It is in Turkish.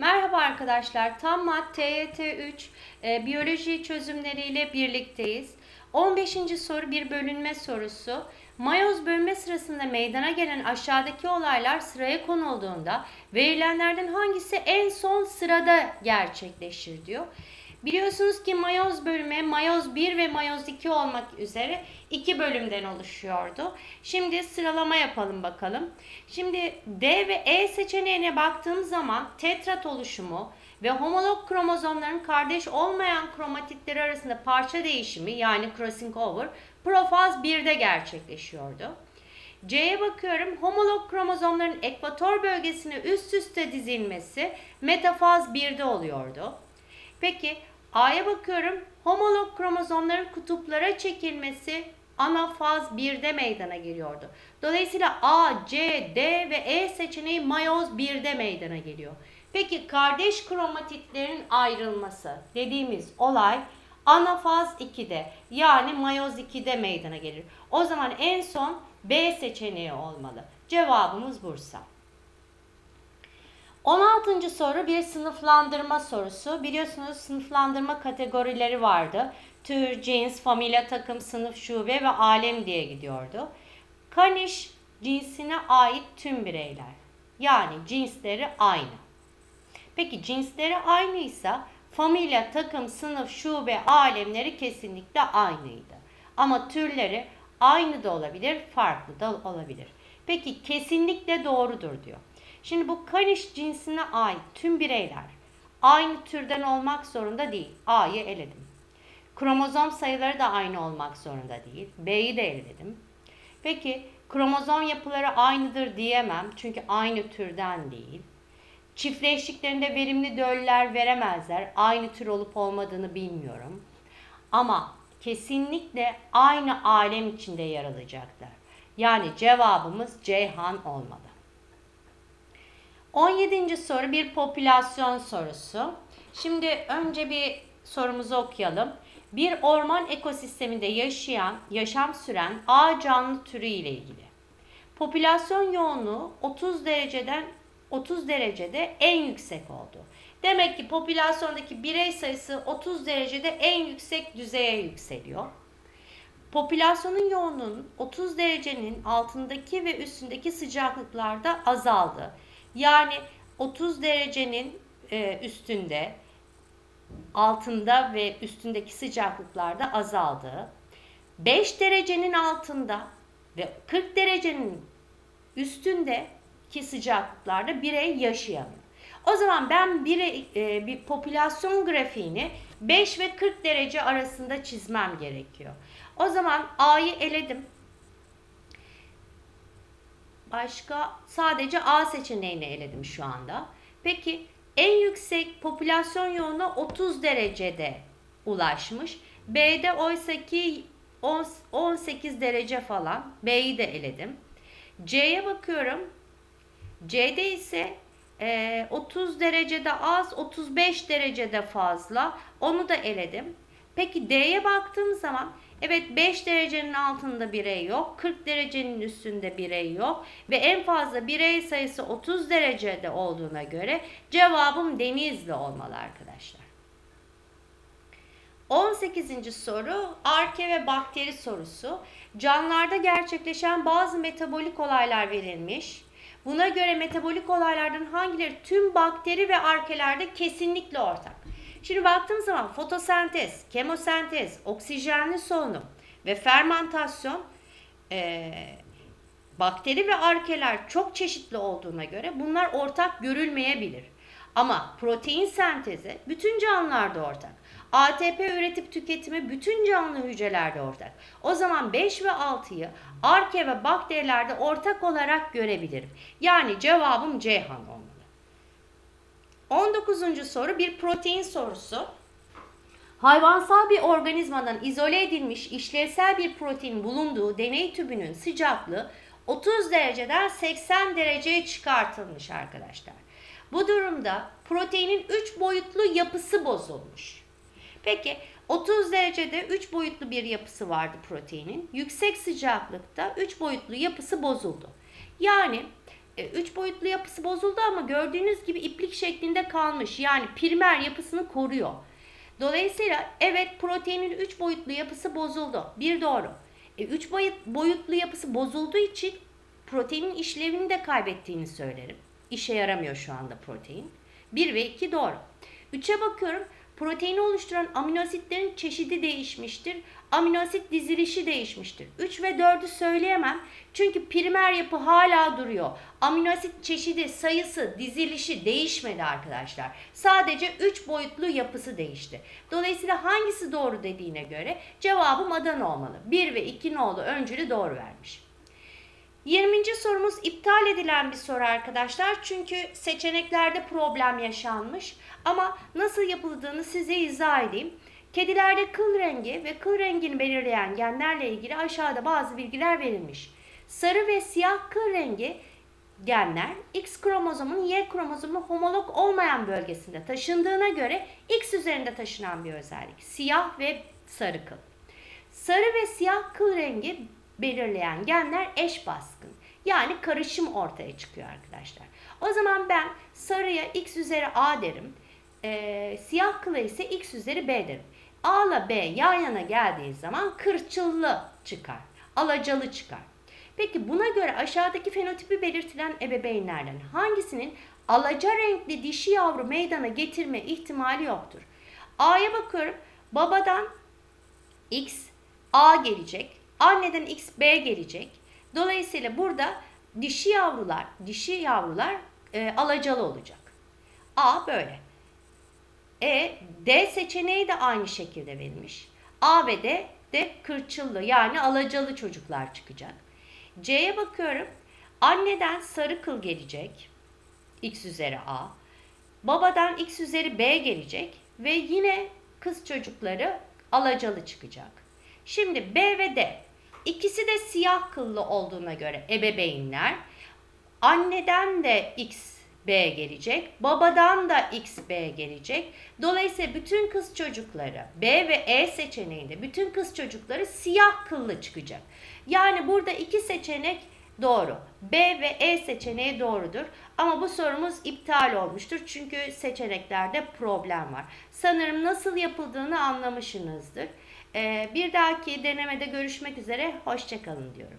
Merhaba arkadaşlar. Tam mat TYT 3 e, biyoloji çözümleriyle birlikteyiz. 15. soru bir bölünme sorusu. Mayoz bölünme sırasında meydana gelen aşağıdaki olaylar sıraya konulduğunda verilenlerden hangisi en son sırada gerçekleşir diyor. Biliyorsunuz ki mayoz bölümü mayoz 1 ve mayoz 2 olmak üzere iki bölümden oluşuyordu. Şimdi sıralama yapalım bakalım. Şimdi D ve E seçeneğine baktığım zaman tetrat oluşumu ve homolog kromozomların kardeş olmayan kromatitleri arasında parça değişimi yani crossing over profaz 1'de gerçekleşiyordu. C'ye bakıyorum. Homolog kromozomların ekvator bölgesine üst üste dizilmesi metafaz 1'de oluyordu. Peki A'ya bakıyorum. Homolog kromozomların kutuplara çekilmesi anafaz 1'de meydana geliyordu. Dolayısıyla A, C, D ve E seçeneği mayoz 1'de meydana geliyor. Peki kardeş kromatitlerin ayrılması dediğimiz olay anafaz 2'de yani mayoz 2'de meydana gelir. O zaman en son B seçeneği olmalı. Cevabımız Bursa. 16. soru bir sınıflandırma sorusu. Biliyorsunuz sınıflandırma kategorileri vardı. Tür, cins, familya, takım, sınıf, şube ve alem diye gidiyordu. Kaniş cinsine ait tüm bireyler. Yani cinsleri aynı. Peki cinsleri aynıysa familya, takım, sınıf, şube, alemleri kesinlikle aynıydı. Ama türleri aynı da olabilir, farklı da olabilir. Peki kesinlikle doğrudur diyor. Şimdi bu kaniş cinsine ait tüm bireyler aynı türden olmak zorunda değil. A'yı eledim. Kromozom sayıları da aynı olmak zorunda değil. B'yi de eledim. Peki kromozom yapıları aynıdır diyemem çünkü aynı türden değil. Çiftleştiklerinde verimli döller veremezler. Aynı tür olup olmadığını bilmiyorum. Ama kesinlikle aynı alem içinde yer alacaklar. Yani cevabımız Ceyhan olmalı. 17. soru bir popülasyon sorusu. Şimdi önce bir sorumuzu okuyalım. Bir orman ekosisteminde yaşayan, yaşam süren A canlı türü ile ilgili. Popülasyon yoğunluğu 30 dereceden 30 derecede en yüksek oldu. Demek ki popülasyondaki birey sayısı 30 derecede en yüksek düzeye yükseliyor. Popülasyonun yoğunluğunun 30 derecenin altındaki ve üstündeki sıcaklıklarda azaldı. Yani 30 derecenin e, üstünde, altında ve üstündeki sıcaklıklarda azaldı. 5 derecenin altında ve 40 derecenin üstündeki sıcaklıklarda birey yaşayamıyor. O zaman ben birey, e, bir popülasyon grafiğini 5 ve 40 derece arasında çizmem gerekiyor. O zaman A'yı eledim. Başka sadece A seçeneğini eledim şu anda. Peki en yüksek popülasyon yoğunluğu 30 derecede ulaşmış. B'de oysa ki 18 derece falan. B'yi de eledim. C'ye bakıyorum. C'de ise 30 e, derecede az, 35 derecede fazla. Onu da eledim. Peki D'ye baktığım zaman Evet 5 derecenin altında birey yok. 40 derecenin üstünde birey yok. Ve en fazla birey sayısı 30 derecede olduğuna göre cevabım Denizli olmalı arkadaşlar. 18. soru arke ve bakteri sorusu. Canlılarda gerçekleşen bazı metabolik olaylar verilmiş. Buna göre metabolik olaylardan hangileri tüm bakteri ve arkelerde kesinlikle ortak? Şimdi baktığım zaman fotosentez, kemosentez, oksijenli solunum ve fermentasyon e, bakteri ve arkeler çok çeşitli olduğuna göre bunlar ortak görülmeyebilir. Ama protein sentezi bütün canlılarda ortak. ATP üretip tüketimi bütün canlı hücrelerde ortak. O zaman 5 ve 6'yı arke ve bakterilerde ortak olarak görebilirim. Yani cevabım Ceyhan olmalı. 19. soru bir protein sorusu. Hayvansal bir organizmadan izole edilmiş işlevsel bir protein bulunduğu deney tübünün sıcaklığı 30 dereceden 80 dereceye çıkartılmış arkadaşlar. Bu durumda proteinin 3 boyutlu yapısı bozulmuş. Peki 30 derecede 3 boyutlu bir yapısı vardı proteinin. Yüksek sıcaklıkta 3 boyutlu yapısı bozuldu. Yani üç boyutlu yapısı bozuldu ama gördüğünüz gibi iplik şeklinde kalmış. Yani primer yapısını koruyor. Dolayısıyla evet proteinin üç boyutlu yapısı bozuldu. Bir doğru. E, üç boyut, boyutlu yapısı bozulduğu için proteinin işlevini de kaybettiğini söylerim. İşe yaramıyor şu anda protein. 1 ve 2 doğru. 3'e bakıyorum. Proteini oluşturan aminoasitlerin çeşidi değişmiştir. Aminoasit dizilişi değişmiştir. 3 ve 4'ü söyleyemem. Çünkü primer yapı hala duruyor. Aminoasit çeşidi, sayısı, dizilişi değişmedi arkadaşlar. Sadece 3 boyutlu yapısı değişti. Dolayısıyla hangisi doğru dediğine göre cevabım Adana olmalı. 1 ve 2 nolu öncülü doğru vermiş. 20. sorumuz iptal edilen bir soru arkadaşlar. Çünkü seçeneklerde problem yaşanmış. Ama nasıl yapıldığını size izah edeyim. Kedilerde kıl rengi ve kıl rengini belirleyen genlerle ilgili aşağıda bazı bilgiler verilmiş. Sarı ve siyah kıl rengi genler X kromozomunun Y kromozomuna homolog olmayan bölgesinde taşındığına göre X üzerinde taşınan bir özellik. Siyah ve sarı kıl. Sarı ve siyah kıl rengi belirleyen genler eş baskın. Yani karışım ortaya çıkıyor arkadaşlar. O zaman ben sarıya x üzeri a derim. Ee, siyah kıla ise x üzeri b derim. A ile B yan yana geldiği zaman kırçıllı çıkar. Alacalı çıkar. Peki buna göre aşağıdaki fenotipi belirtilen ebeveynlerden hangisinin alaca renkli dişi yavru meydana getirme ihtimali yoktur? A'ya bakıyorum. Babadan X A gelecek. Anneden X B gelecek. Dolayısıyla burada dişi yavrular, dişi yavrular e, alacalı olacak. A böyle. E D seçeneği de aynı şekilde verilmiş. A ve D de kırçıllı yani alacalı çocuklar çıkacak. C'ye bakıyorum. Anneden sarı kıl gelecek. X üzeri A. Babadan X üzeri B gelecek ve yine kız çocukları alacalı çıkacak. Şimdi B ve D ikisi de siyah kıllı olduğuna göre ebeveynler anneden de X B gelecek, babadan da X B gelecek. Dolayısıyla bütün kız çocukları B ve E seçeneğinde bütün kız çocukları siyah kıllı çıkacak. Yani burada iki seçenek doğru. B ve E seçeneği doğrudur. Ama bu sorumuz iptal olmuştur. Çünkü seçeneklerde problem var. Sanırım nasıl yapıldığını anlamışsınızdır. Ee, bir dahaki denemede görüşmek üzere. Hoşçakalın diyorum.